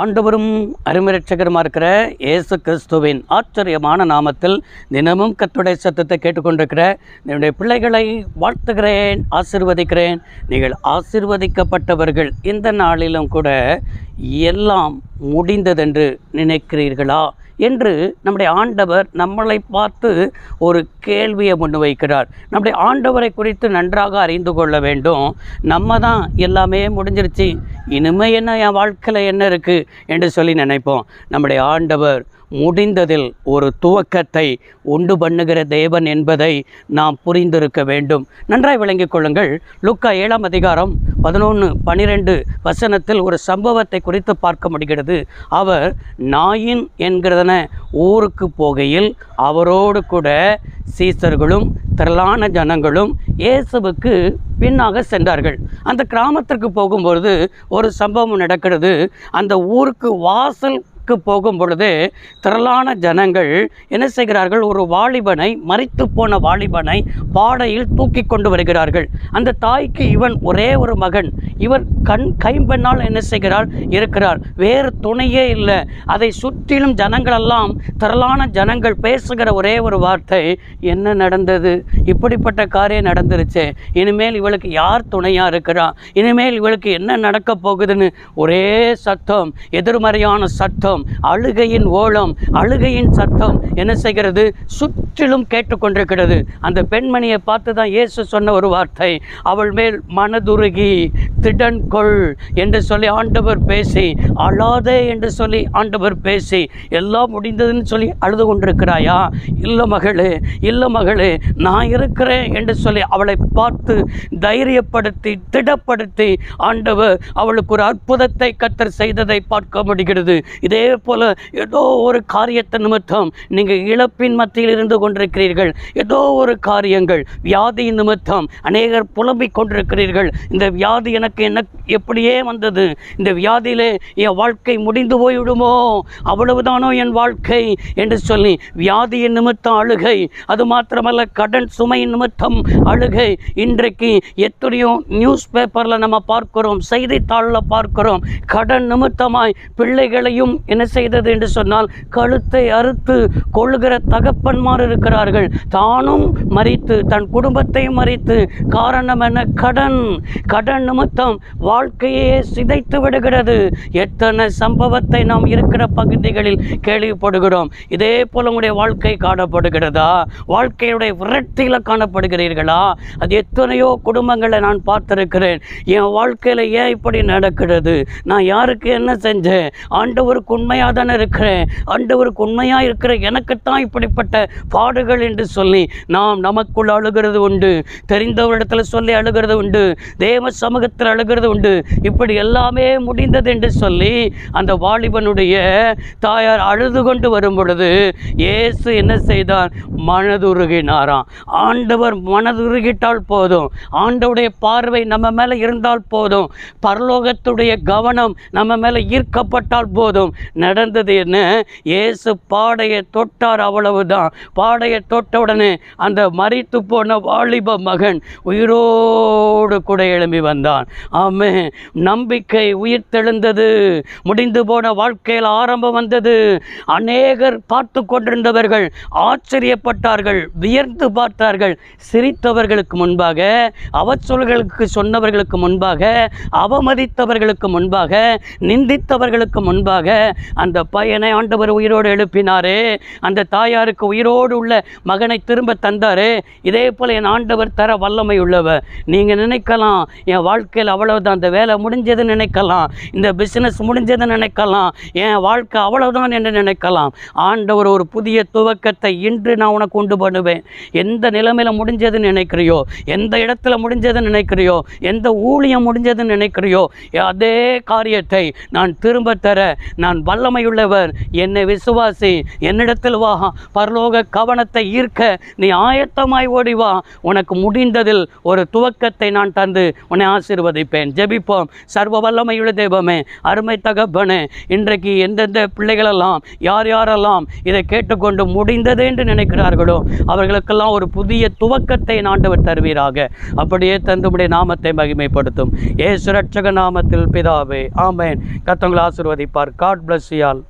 ஆண்டவரும் அருமரட்சகருமா இருக்கிற இயேசு கிறிஸ்துவின் ஆச்சரியமான நாமத்தில் தினமும் கத்துடைய சத்தத்தை கேட்டுக்கொண்டிருக்கிற என்னுடைய பிள்ளைகளை வாழ்த்துகிறேன் ஆசிர்வதிக்கிறேன். நீங்கள் ஆசிர்வதிக்கப்பட்டவர்கள் இந்த நாளிலும் கூட எல்லாம் முடிந்ததென்று நினைக்கிறீர்களா? என்று நம்முடைய ஆண்டவர் நம்மளை பார்த்து ஒரு கேள்வியை முன்வைக்கிறார் நம்முடைய ஆண்டவரை குறித்து நன்றாக அறிந்து கொள்ள வேண்டும். நம்ம தான் எல்லாமே முடிஞ்சிருச்சு. இனிமே என்ன என் வாழ்க்கையில் என்ன இருக்குது என்று சொல்லி நினைப்போம். நம்முடைய ஆண்டவர் முடிந்ததில் ஒரு துவக்கத்தை உண்டு பண்ணுகிற தேவன் என்பதை நாம் புரிந்திருக்க வேண்டும். நன்றாய் விளங்கிக் கொள்ளுங்கள். லுக்கா ஏழாம் அதிகாரம் பதினொன்று பனிரெண்டு வசனத்தில் ஒரு சம்பவத்தை குறித்து பார்க்க முடிகிறது. அவர் நாயின் என்கிறதன ஊருக்கு போகையில் அவரோடு கூட சீசர்களும் திரளான ஜனங்களும் இயேசுவுக்கு பின்னாக சென்றார்கள். அந்த கிராமத்திற்கு போகும்பொழுது ஒரு சம்பவம் நடக்கிறது. அந்த ஊருக்கு வாசல் போகும் பொழுது திரளான ஜனங்கள் என்ன செய்கிறார்கள்? ஒரு வாலிபனை மறித்து போன வாலிபனை பாடையில் தூக்கி கொண்டு வருகிறார்கள். அந்த தாய்க்கு இவன் ஒரே ஒரு மகன். இவர் கண் கைம்பெண்ணால் என்ன செய்கிறாள் இருக்கிறார். வேறு துணையே இல்லை. அதை சுற்றிலும் ஜனங்களெல்லாம் திரளான ஜனங்கள் பேசுகிற ஒரே ஒரு வார்த்தை என்ன நடந்தது? இப்படிப்பட்ட காரியம் நடந்துருச்சு. இனிமேல் இவளுக்கு யார் துணையாக இருக்கிறா? இனிமேல் இவளுக்கு என்ன நடக்க போகுதுன்னு? ஒரே சத்தம் எதிர்மறையான சத்தம் அழுகையின் ஓலம் அழுகையின் சத்தம். என்ன செய்கிறது? சுற்றிலும் கேட்டுக்கொண்டிருக்கிறது. அந்த பெண்மணியை பார்த்து தான் இயேசு சொன்ன ஒரு வார்த்தை அவள் மேல் மனதுருகி திடன் கொள் என்று சொல்லி ஆண்டவர் பேசி அழாதே என்று சொல்லி ஆண்டவர் பேசி எல்லாம் முடிந்ததுன்னு சொல்லி அழுது கொண்டிருக்கிறாயா? இல்லை மகளே இல்லை மகளே நான் இருக்கிறேன் என்று சொல்லி அவளை பார்த்து தைரியப்படுத்தி திடப்படுத்தி ஆண்டவர் அவளுக்கு ஒரு அற்புதத்தை கத்தர் செய்ததை பார்க்க முடிகிறது. இதே போல ஏதோ ஒரு காரியத்தை நிமித்தம் நீங்கள் இழப்பின் மத்தியில் இருந்து கொண்டிருக்கிறீர்கள். ஏதோ ஒரு காரியங்கள் வியாதியின் நிமித்தம் அநேகர் புலம்பிக் கொண்டிருக்கிறீர்கள். இந்த வியாதி எனக்கு என்ன எப்படியே வந்தது? இந்த வியாதியிலே என் வாழ்க்கை முடிந்து போய்விடுமோ? அவ்வளவுதானோ என் வாழ்க்கை? என்று சொல்லி வியாதியின் நிமித்தம் அழுகை அது மாத்திரமல்ல கடன் சுமை நிமித்தம் அழுகை. இன்றைக்கு எத்தனையோ நியூஸ் பேப்பரில் நம்ம பார்க்கிறோம் செய்தித்தாளில் பார்க்கிறோம் கடன் நிமித்தமாய் பிள்ளைகளையும் என்ன செய்தது என்று சொன்னால் கழுத்தை அறுத்து கொள்ளுகிற தகப்பன்மார் இருக்கிறார்கள். தானும் மறித்து தன் குடும்பத்தையும் மறித்து காரணம் என்ன? கடன். கடன் நிமித்தம் வாழ்க்கையே சிதைத்து விடுகிறது. எத்தனை சம்பவத்தை நாம் இருக்கிற பகுதிகளில் கேள்விப்படுகிறோம். இதே போல் உங்களுடைய வாழ்க்கை காணப்படுகிறதா? வாழ்க்கையுடைய விரட்டியில் காணப்படுகிறீர்களா? அது எத்தனையோ குடும்பங்களை நான் பார்த்திருக்கிறேன். என் வாழ்க்கையில் ஏன் இப்படி நடக்கிறது? நான் யாருக்கு என்ன செஞ்சேன்? ஆண்டவருக்கு உண்மையாக தானே இருக்கிறேன். ஆண்டவருக்கு உண்மையாக இருக்கிற எனக்குத்தான் இப்படிப்பட்ட பாடுகள் என்று சொல்லி நாம் நமக்குள் அழுகிறது உண்டு. தெரிந்தவரிடத்தில் சொல்லி அழுகிறது உண்டு. தேவ சமூகத்தில் அழுகிறது உண்டு இப்படி எல்லாமே முடிந்தது என்று சொல்லி அந்த வாலிபனுடைய தாயார் அழுது கொண்டு வரும் பொழுது இயேசு என்ன செய்தார்? மனதுருகினாராம். ஆண்டவர் மனதுருகிட்டால் போதும். ஆண்டவுடைய பார்வை நம்ம மேலே இருந்தால் போதும். பரலோகத்துடைய கவனம் நம்ம மேலே ஈர்க்கப்பட்டால் போதும். நடந்தது என்ன? இயேசு பாடையை தொட்டார் அவ்வளவுதான். பாடையை தொட்ட உடனே அந்த மறித்து போன வாலிப மகன் உயிரோடு கூட எழும்பி வந்தான். ஆமே நம்பிக்கை உயிர் தெழுந்தது முடிந்து போன வாழ்க்கையில் ஆரம்பம் வந்தது. அநேகர் பார்த்து கொண்டிருந்தவர்கள் ஆச்சரியப்பட்டார்கள் வியர்ந்து பார்த்தார்கள். சிரித்தவர்களுக்கு முன்பாக அவச்சொல்களுக்கு சொன்னவர்களுக்கு முன்பாக அவமதித்தவர்களுக்கு முன்பாக நிந்தித்தவர்களுக்கு முன்பாக அந்த பையனை ஆண்டவர் உயிரோடு எழுப்பினாரே. அந்த தாயாருக்கு உயிரோடு உள்ள மகனை திரும்ப தந்தாரே. இதே போல் என் ஆண்டவர் தர வல்லமை உள்ளவர். நீங்கள் நினைக்கலாம் என் வாழ்க்கையில் அவ்வளவுதான். அந்த வேலை முடிஞ்சதுன்னு நினைக்கலாம். இந்த பிஸ்னஸ் முடிஞ்சதுன்னு நினைக்கலாம். என் வாழ்க்கை அவ்வளவுதான் என்று நினைக்கலாம். ஆண்டவர் ஒரு புதிய துவக்கத்தை இன்று நான் உனக்கு உண்டு பண்ணுவேன். எந்த நிலைமையில் முடிஞ்சதுன்னு நினைக்கிறியோ எந்த இடத்துல முடிஞ்சதுன்னு நினைக்கிறியோ எந்த ஊழியம் முடிஞ்சதுன்னு நினைக்கிறியோ அதே காரியத்தை நான் திரும்ப தர நான் வல்லமையுள்ளவர். என்னை விசுவாசி என்னிடத்தில் வா. பரலோக கவனத்தை ஈர்க்க நீ ஆயத்தமாய் ஓடி வா. உனக்கு முடிந்ததில் ஒரு துவக்கத்தை நான் தந்து உன்னை ஜெபிப்பேன். ஜெபிப்போம். சர்வ வல்லமையுள்ள தெய்வமே அருமை தகப்பனே இன்றைக்கு எந்தெந்த பிள்ளைகளெல்லாம் யார் யாரெல்லாம் இதை கேட்டுக்கொண்டு முடிந்தது என்று நினைக்கிறார்களோ அவர்களுக்கெல்லாம் ஒரு புதிய துவக்கத்தை நாண்டவர் தருவீராக. அப்படியே தந்துமுடைய நாமத்தை மகிமைப்படுத்தும். ஏசு ரட்சக நாமத்தில் பிதாவே ஆமேன். கத்தங்களை ஆசிர்வதிப்பார். காட் பிளஸ் யால்